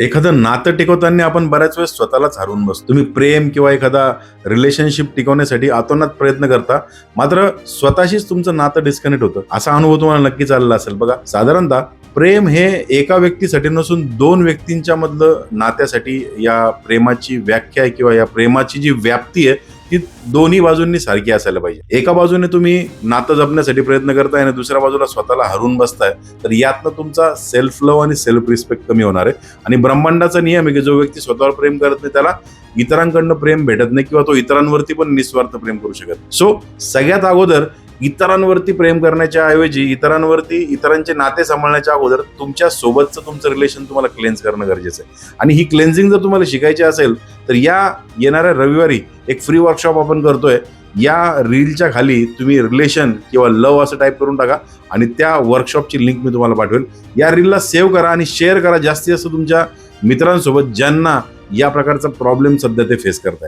एखादं नातं टिकवताना आपण बऱ्याच वेळेस स्वतःलाच हरवून बसतो. तुम्ही प्रेम किंवा एखादा रिलेशनशिप टिकवण्यासाठी आतोनात प्रयत्न करता. मात्र स्वतःशीच तुमचं नातं डिस्कनेक्ट होतं. असा अनुभव तुम्हाला नक्की चालला असेल. बघा साधारणतः प्रेम हे एका व्यक्तीसाठी नसून दोन व्यक्तींच्या मधलं नात्यासाठी या प्रेमाची व्याख्या आहे किंवा या प्रेमाची जी व्याप्ती आहे ती दोन्ही बाजूंनी सारखी असायला पाहिजे. एका बाजूने तुम्ही नातं जपण्यासाठी प्रयत्न करताय आणि दुसऱ्या बाजूला स्वतःला हरून बसताय तर यातनं तुमचा सेल्फ लव्ह आणि सेल्फ रिस्पेक्ट कमी होणार आहे. आणि ब्रह्मांडाचा नियम आहे की जो व्यक्ती स्वतःवर प्रेम करत नाही त्याला इतरांकडनं प्रेम भेटत नाही किंवा तो इतरांवरती पण निस्वार्थ प्रेम करू शकत सो सगळ्यात अगोदर इतरांवरती प्रेम करण्याच्या ऐवजी इतरांवरती इतरांचे नाते सांभाळण्याच्या अगोदर तुमच्या सोबतचं तुमचं रिलेशन तुम्हाला क्लेन्स करणं गरजेचं आहे. आणि ही क्लेन्झिंग जर तुम्हाला शिकायची असेल तर या येणाऱ्या रविवारी एक फ्री वर्कशॉप आपण करतोय. या रीलच्या खाली तुम्ही रिलेशन किंवा लव असं टाईप करून टाका आणि त्या वर्कशॉपची लिंक मी तुम्हाला पाठवेल. या रीलला सेव्ह करा आणि शेअर करा. जास्तीत जास्त तुमच्या मित्रांसोबत ज्यांना या प्रकारचा प्रॉब्लेम सध्या ते फेस करताय